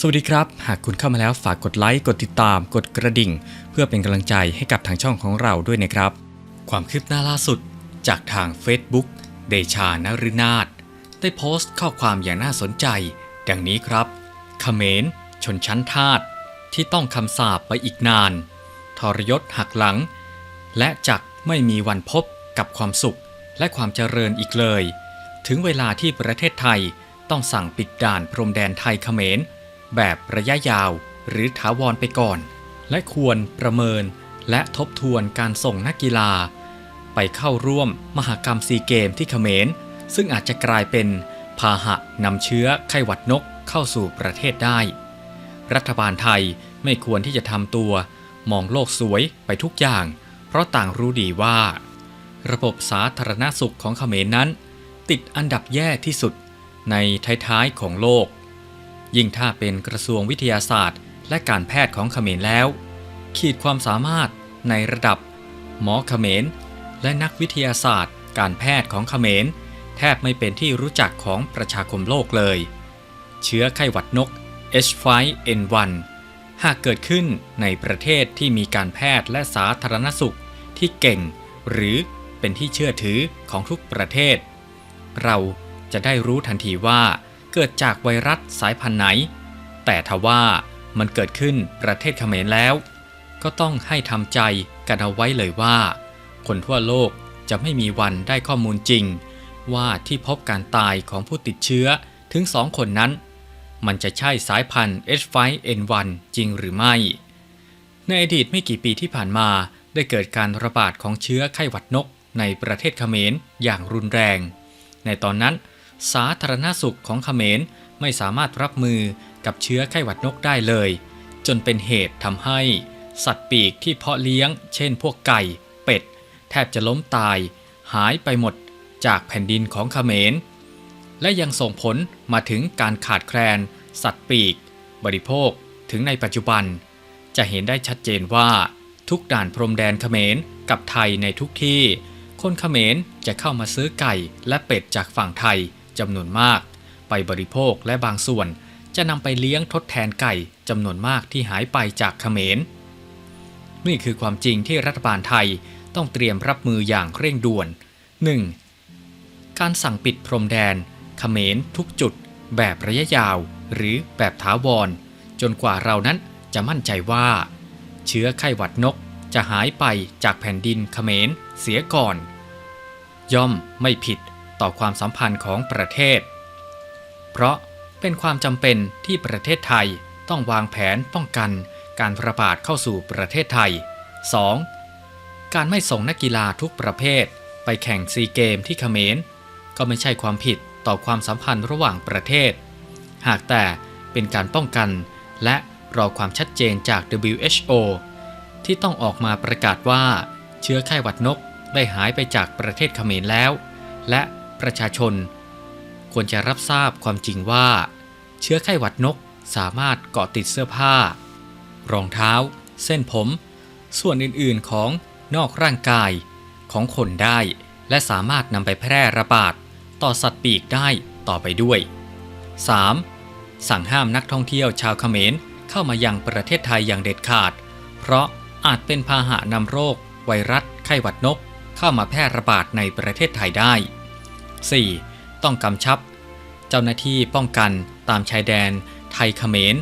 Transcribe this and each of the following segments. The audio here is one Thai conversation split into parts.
สวัสดีครับ หากคุณเข้ามาแล้วฝากกดไลค์กดติดตาม กดกระดิ่ง เพื่อเป็นกำลังใจให้กับทางช่องของเราด้วยนะครับ ความคืบหน้าล่าสุด จากทาง Facebook เดชานฤนาถได้โพสต์ข้อความอย่างน่าสนใจ ดังนี้ครับเขมรชนชั้นทาสที่ต้องคำสาปไปอีกนาน ทรยศหักหลัง และจักไม่มีวันพบกับความสุขและความเจริญอีกเลย ถึงเวลาที่ประเทศไทยต้องสั่งปิดด่านพรมแดนไทยเขมร แบบระยะยาวหรือถาวรไปก่อน และควรประเมินและทบทวนการส่งนักกีฬา ไปเข้าร่วมมหกรรมซีเกมที่เขมร ซึ่งอาจจะกลายเป็นพาหะนำเชื้อไข้หวัดนกเข้าสู่ประเทศได้ รัฐบาลไทยไม่ควรที่จะทำตัว มองโลกสวยไปทุกอย่าง เพราะต่างรู้ดีว่า ระบบสาธารณสุขของเขมรนั้น ติดอันดับแย่ที่สุดในท้ายๆของโลก ยิ่งถ้าเป็นกระทรวงวิทยาศาสตร์ และการแพทย์ของเขมรแล้ว ขีดความสามารถในระดับ หมอเขมร และนักวิทยาศาสตร์ การแพทย์ของเขมร แทบไม่เป็นที่รู้จักของประชาคมโลกเลย เชื้อไข้หวัดนก H5N1 หากเกิดขึ้นในประเทศที่มีการแพทย์และสาธารณสุขที่เก่ง หรือเป็นที่เชื่อถือของทุกประเทศ เราจะได้รู้ทันทีว่า เกิดจากไวรัสสายพันธุ์ไหน แต่ทว่ามันเกิดขึ้นประเทศเขมรแล้ว ก็ต้องให้ทำใจกันเอาไว้เลยว่า คนทั่วโลกจะไม่มีวันได้ข้อมูลจริง ว่าที่พบการตายของผู้ติดเชื้อถึงสองคนนั้น มันจะใช่สายพันธุ์ H5N1 จริงหรือไม่ ในอดีตไม่กี่ปีที่ผ่านมาได้เกิดการระบาดของเชื้อไข้หวัดนกในประเทศเขมรอย่างรุนแรง ในตอนนั้น สาธารณสุขของเขมรไม่สามารถรับมือกับเชื้อไข้หวัดนกได้เลย จนเป็นเหตุทำให้ สัตว์ปีกที่เพาะเลี้ยง เช่นพวกไก่ เป็ด แทบจะล้มตาย หายไปหมดจากแผ่นดินของเขมร และยังส่งผลมาถึงการขาดแคลน สัตว์ปีก บริโภคถึงในปัจจุบัน จะเห็นได้ชัดเจนว่าทุกด่านพรมแดนเขมรกับไทยในทุกที่ คนเขมรจะเข้ามาซื้อไก่และเป็ดจากฝั่งไทย จำนวนมาก ไปบริโภคและบางส่วนจะนำไปเลี้ยงทดแทนไก่จำนวนมากที่หายไปจากเขมร นี่คือความจริงที่รัฐบาลไทยต้องเตรียมรับมืออย่างเร่งด่วน 1. การสั่งปิดพรมแดนเขมรทุกจุด แบบระยะยาว หรือแบบถาวร จนกว่าเรานั้นจะมั่นใจว่า เชื้อไข้หวัดนกจะหายไปจากแผ่นดินเขมรเสียก่อน ย่อมไม่ผิด ต่อความสัมพันธ์ของประเทศ เพราะเป็นความจำเป็นที่ประเทศไทยต้องวางแผนป้องกันการระบาดเข้าสู่ประเทศไทย 2. การไม่ส่งนักกีฬาทุกประเภท ไปแข่งซีเกมที่เขมร ก็ไม่ใช่ความผิดต่อความสัมพันธ์ระหว่างประเทศ หากแต่เป็นการป้องกันและรอความชัดเจนจาก WHO ที่ต้องออกมาประกาศว่าเชื้อไข้หวัดนกได้หายไปจากประเทศเขมรแล้ว และ ประชาชน ควรจะรับทราบความจริงว่า เชื้อไข้หวัดนกสามารถเกาะติดเสื้อผ้า รองเท้า เส้นผม ส่วนอื่นๆของนอกร่างกายของคนได้ และสามารถนำไปแพร่ระบาด ต่อสัตว์ปีกได้ต่อไปด้วย 3. สั่งห้ามนักท่องเที่ยวชาวเขมรเข้ามายังประเทศไทยอย่างเด็ดขาด เพราะอาจเป็นพาหะนำโรค ไวรัสไข้หวัดนก เข้ามาแพร่ระบาดในประเทศไทยได้ 4. ต้องกำชับ เจ้าหน้าที่ป้องกันตามชายแดน ไทยเขมร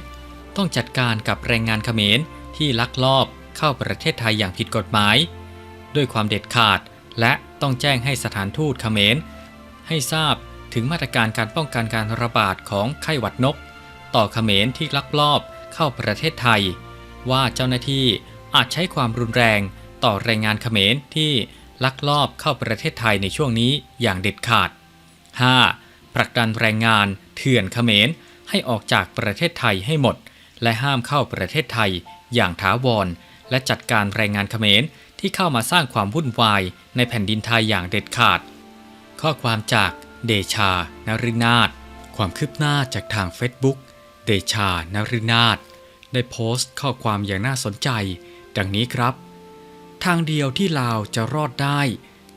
ต้องจัดการกับแรงงานเขมรที่ลักลอบเข้าประเทศไทยอย่างผิดกฎหมาย ด้วยความเด็ดขาดและต้องแจ้งให้สถานทูตเขมร ให้ทราบถึงมาตรการการป้องกันการระบาดของไข้หวัดนก ต่อเขมรที่ลักลอบเข้าประเทศไทย ว่าเจ้าหน้าที่อาจใช้ความรุนแรงต่อแรงงานเขมรที่ ลักลอบเข้าประเทศไทยในช่วงนี้อย่างเด็ดขาด 5. ผลักดันแรงงานเถื่อนเขมรให้ออกจากประเทศไทยให้หมด และห้ามเข้าประเทศไทยอย่างถาวร และจัดการแรงงานเขมรที่เข้ามาสร้างความวุ่นวายในแผ่นดินไทยอย่างเด็ดขาด ข้อความจากเดชานรินาถความคืบหน้าจากทาง Facebook เดชานรินาถได้โพสต์ข้อความอย่างน่าสนใจ ดังนี้ครับ ทางเดียวที่ลาวจะรอดได้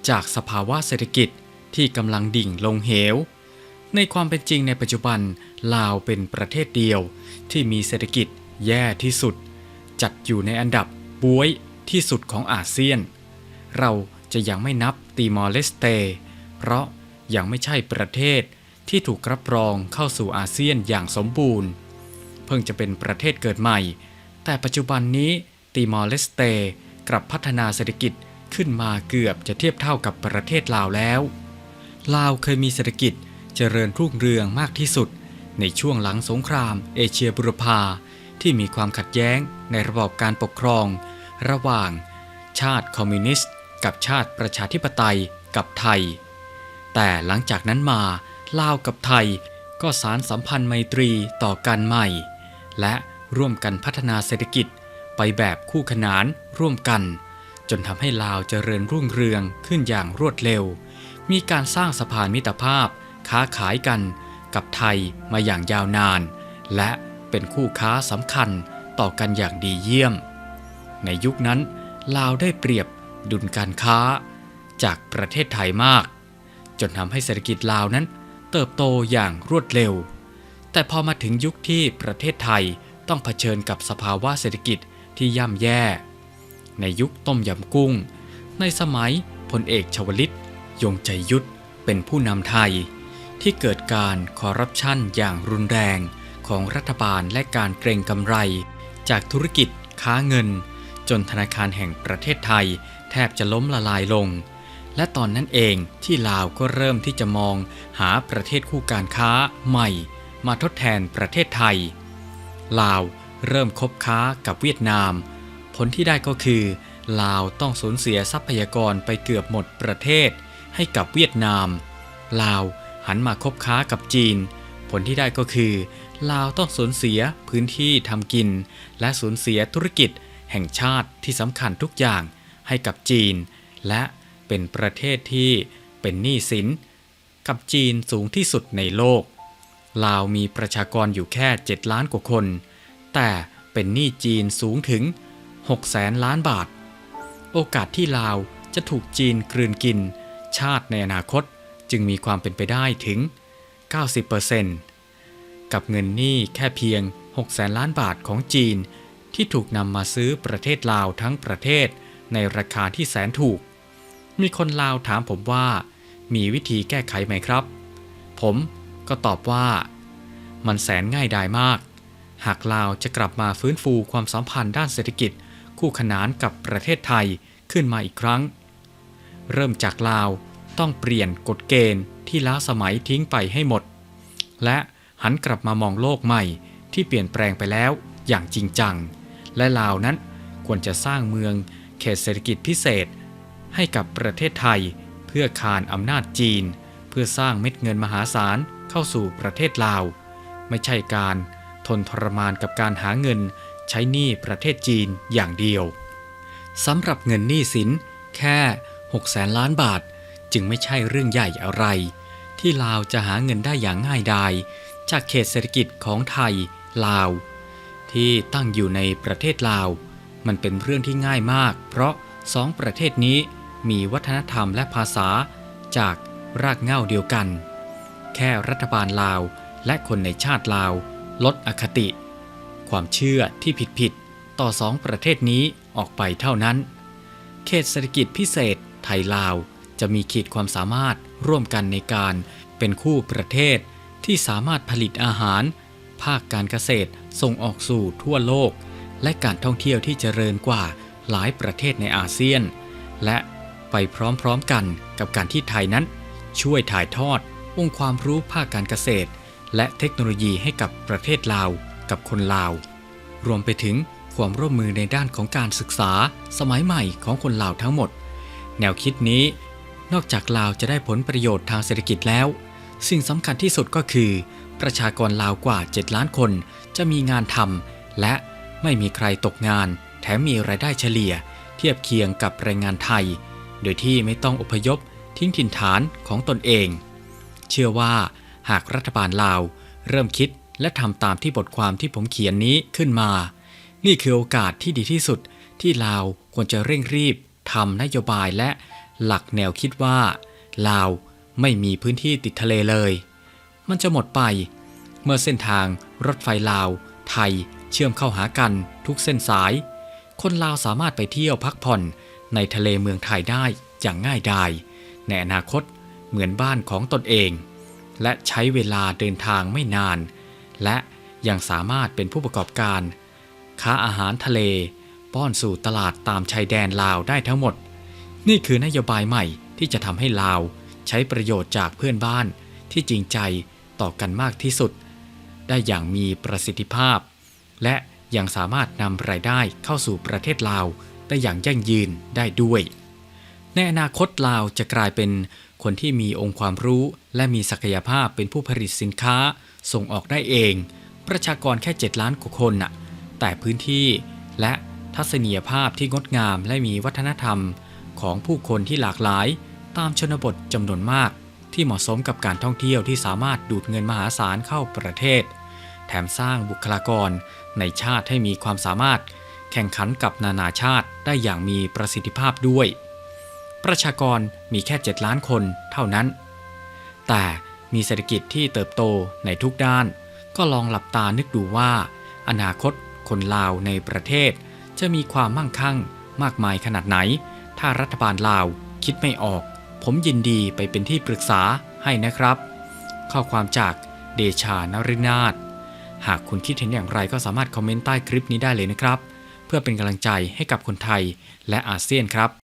จากสภาวะเศรษฐกิจที่กำลังดิ่งลงเหว ในความเป็นจริงในปัจจุบันลาวเป็นประเทศเดียวที่มีเศรษฐกิจแย่ที่สุด จัดอยู่ในอันดับบวยที่สุดของอาเซียน เราจะยังไม่นับตีมอร์เลสเต เพราะยังไม่ใช่ประเทศที่ถูกรับรองเข้าสู่อาเซียนอย่างสมบูรณ์ เพิ่งจะเป็นประเทศเกิดใหม่ แต่ปัจจุบันนี้ตีมอร์เลสเต กลับพัฒนาเศรษฐกิจขึ้นมาเกือบจะเทียบเท่ากับประเทศลาวแล้ว ลาวเคยมีเศรษฐกิจเจริญรุ่งเรืองมากที่สุด ในช่วงหลังสงคราม เอเชียบุรพาที่มีความขัดแย้งในระบอบการปกครอง ระหว่าง ชาติคอมมิวนิสต์ กับชาติประชาธิปไตยกับไทย แต่หลังจากนั้นมาลาวกับไทยก็สารสัมพันธ์ไมตรีต่อกันใหม่ และร่วมกันพัฒนาเศรษฐกิจ ไปแบบคู่ขนานร่วมกัน จนทำให้ลาวเจริญรุ่งเรืองขึ้นอย่างรวดเร็ว มีการสร้างสะพานมิตรภาพ ค้าขายกันกับไทยมาอย่างยาวนาน และเป็นคู่ค้าสำคัญต่อกันอย่างดีเยี่ยม ในยุคนั้นลาวได้เปรียบดุลการค้า จากประเทศไทยมาก จนทำให้เศรษฐกิจลาวนั้น เติบโตอย่างรวดเร็ว แต่พอมาถึงยุคที่ประเทศไทยต้องเผชิญกับสภาวะเศรษฐกิจ ที่ย่ำแย่ ในยุคต้มยำกุ้ง ในสมัยพลเอกชวลิต ยงใจยุทธเป็นผู้นำไทย ที่เกิดการคอร์รัปชันอย่างรุนแรงของรัฐบาลและการเกรงกำไร จากธุรกิจค้าเงิน จนธนาคารแห่งประเทศไทย แทบจะล้มละลายลง และตอนนั้นเองที่ลาวก็เริ่มที่จะมองหาประเทศคู่การค้าใหม่ มาทดแทนประเทศไทย ลาว เริ่มคบค้ากับเวียดนาม ผลที่ได้ก็คือ ลาวต้องสูญเสียทรัพยากรไปเกือบหมดประเทศ ให้กับเวียดนาม ลาวหันมาคบค้ากับจีน ผลที่ได้ก็คือ ลาวต้องสูญเสียพื้นที่ทำกิน และสูญเสียธุรกิจ แห่งชาติที่สำคัญทุกอย่างให้กับจีน และเป็นประเทศที่เป็นหนี้สิน กับจีนสูงที่สุดในโลก ลาวมีประชากรอยู่แค่ 7 ล้านกว่าคน แต่เป็นหนี้จีนสูงถึง 6 แสนล้านบาท โอกาสที่ลาวจะถูกจีนกลืนกิน ชาติในอนาคตจึงมีความเป็นไปได้ถึง 90%กับเงินหนี้แค่เพียง 6 แสนล้านบาทของจีน ที่ถูกนำมาซื้อประเทศลาวทั้งประเทศในราคาที่แสนถูก มีคนลาวถามผมว่า มีวิธีแก้ไขไหมครับ ผมก็ตอบว่า มันแสนง่ายดายมาก หากลาวจะกลับมาฟื้นฟูความสัมพันธ์ด้านเศรษฐกิจ คู่ขนานกับประเทศไทยขึ้นมาอีกครั้ง เริ่มจากลาวต้องเปลี่ยนกฎเกณฑ์ที่ล้าสมัยทิ้งไปให้หมด และหันกลับมามองโลกใหม่ที่เปลี่ยนแปลงไปแล้วอย่างจริงจัง และลาวนั้นควรจะสร้างเมืองเขตเศรษฐกิจพิเศษ ให้กับประเทศไทย เพื่อคานอำนาจจีน เพื่อสร้างเม็ดเงินมหาศาลเข้าสู่ประเทศลาว ไม่ใช่การ ทนทรมานกับการหาเงิน ใช้หนี้ประเทศจีนอย่างเดียวสำหรับเงินหนี้สินแค่6แสนล้านบาท จึงไม่ใช่เรื่องใหญ่อะไร ที่ลาวจะหาเงินได้อย่างง่ายดายจากเขตเศรษฐกิจของไทย ลาว ที่ตั้งอยู่ในประเทศลาว มันเป็นเรื่องที่ง่ายมาก เพราะสองประเทศนี้มีวัฒนธรรมและภาษาจากรากเหง้าเดียวกัน แค่รัฐบาลลาวและคนในชาติลาว ลดอคติ ความเชื่อที่ผิดๆต่อสองประเทศนี้ออกไปเท่านั้น เขตเศรษฐกิจพิเศษไทยลาวจะมีขีดความสามารถร่วมกันในการเป็นคู่ประเทศที่สามารถผลิตอาหาร ภาคการเกษตรส่งออกสู่ทั่วโลก และการท่องเที่ยวที่เจริญกว่าหลายประเทศในอาเซียน และไปพร้อมๆกันกับการที่ไทยนั้น ช่วยถ่ายทอดองค์ความรู้ภาคการเกษตร และเทคโนโลยีให้กับประเทศลาวกับคนลาว รวมไปถึงความร่วมมือในด้านของการศึกษาสมัยใหม่ของคนลาวทั้งหมด แนวคิดนี้ นอกจากลาวจะได้ผลประโยชน์ทางเศรษฐกิจแล้ว สิ่งสำคัญที่สุดก็คือ ประชากรลาวกว่า 7 ล้านคนจะมีงานทำและไม่มีใครตกงาน แถมมีรายได้เฉลี่ย เทียบเคียงกับแรงงานไทย โดยที่ไม่ต้องอพยพทิ้งถิ่นฐานของตนเอง เชื่อว่า หากรัฐบาลลาว เริ่มคิดและทำตามที่บทความที่ผมเขียนนี้ขึ้นมา นี่คือโอกาสที่ดีที่สุดที่ลาวควรจะเร่งรีบทำนโยบายและหลักแนวคิดว่า ลาวไม่มีพื้นที่ติดทะเลเลย มันจะหมดไป เมื่อเส้นทางรถไฟลาว ไทยเชื่อมเข้าหากันทุกเส้นสาย คนลาวสามารถไปเที่ยวพักผ่อนในทะเลเมืองไทยได้อย่างง่ายดายในอนาคตเหมือนบ้านของตนเอง และใช้เวลาเดินทางไม่นาน และยังสามารถเป็นผู้ประกอบการ ค้าอาหารทะเล ป้อนสู่ตลาดตามชายแดนลาวได้ทั้งหมด นี่คือนโยบายใหม่ที่จะทำให้ลาวใช้ประโยชน์จากเพื่อนบ้านที่จริงใจต่อกันมากที่สุด ได้อย่างมีประสิทธิภาพ และยังสามารถนำรายได้เข้าสู่ประเทศลาวได้อย่างยั่งยืนได้ด้วย ในอนาคตลาวจะกลายเป็นคนที่มีองค์ความรู้ และมีศักยภาพเป็นผู้ผลิตสินค้า ส่งออกได้เอง ประชากรแค่ 7 ล้านกว่าคนน่ะ แต่พื้นที่และทัศนียภาพที่งดงามและมีวัฒนธรรมของผู้คนที่หลากหลาย ตามชนบทจำนวนมาก ที่เหมาะสมกับการท่องเที่ยวที่สามารถดูดเงินมหาศาลเข้าประเทศ แถมสร้างบุคลากรในชาติให้มีความสามารถ แข่งขันกับนานาชาติได้อย่างมีประสิทธิภาพด้วย ประชากรมีแค่ 7 ล้านคนเท่านั้น แต่มีเศรษฐกิจที่เติบโตในทุกด้าน ก็ลองหลับตานึกดูว่า อนาคตคนลาวในประเทศ จะมีความมั่งคั่งมากมายขนาดไหน ถ้ารัฐบาลลาวคิดไม่ออก ผมยินดีไปเป็นที่ปรึกษาให้นะครับ ข้อความจากเดชานรินาถหากคุณคิดเห็นอย่างไรก็สามารถคอมเมนต์ใต้คลิปนี้ได้เลยนะครับ เพื่อเป็นกำลังใจให้กับคนไทยและอาเซียนครับ